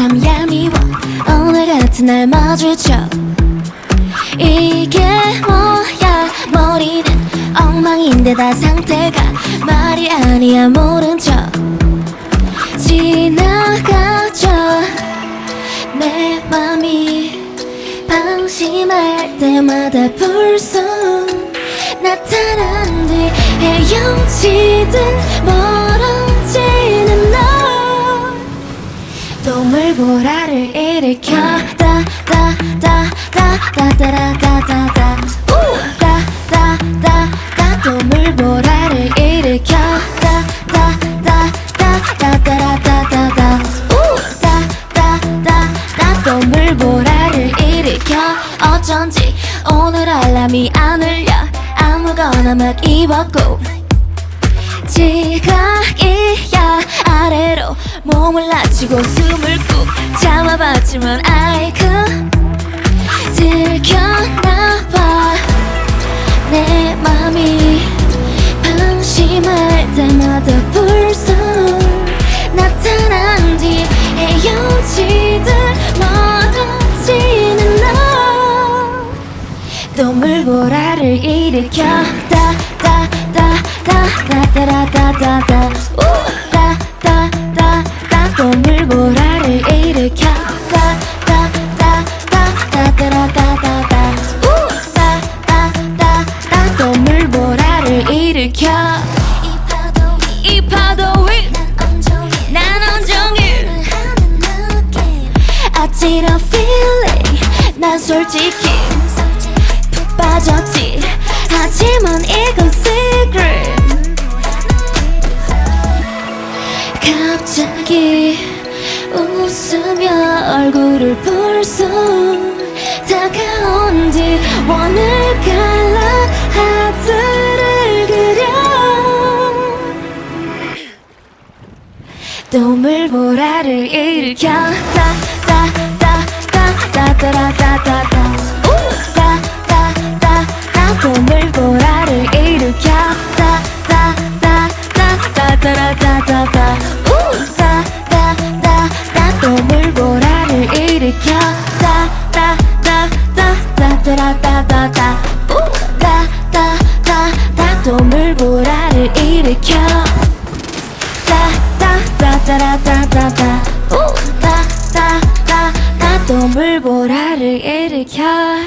참 얄미워. 오늘 같은 날 마주쳐. 이게 뭐야? 머리는 엉망인데 다 상태가 말이 아니야. 모른 척 지나가죠. 내 맘이 방심할 때마다 불쑥 나타난 뒤 헤엄치듯 멀 일으켜 다다다다다다다다다 다다다다다 동물보라를 일으켜 다다다다다다다다다 다다다다 동물보라를 일으켜 어쩐지 오늘 알람이 안 울려 아무거나 막 입었고 아래로 몸을 낮추고 숨을 꾹 참아봤지만 아이쿠 들켰나봐. 내 맘이 방심할 때마다 불쑥 나타난 뒤 헤엄치듯 멀어지는 너. 동물보라를 일으켜. 다다다다다다다다다 아찔한 feeling 난 솔직히 푹 빠졌지. 하지만 이건 secret. 갑자기 웃으며 얼굴을 볼수 다가온 뒤 원을 갈라 하트를 그려. 동물보라를 일으켜 다 물보라를 일으켜. 따따따따 따따라따따따 따따따. 나도 물보라를 일으켜. 따따따따 따따라따따따 따따따. 나도 물보라를 일으켜. 따따따따따따따. Ciao.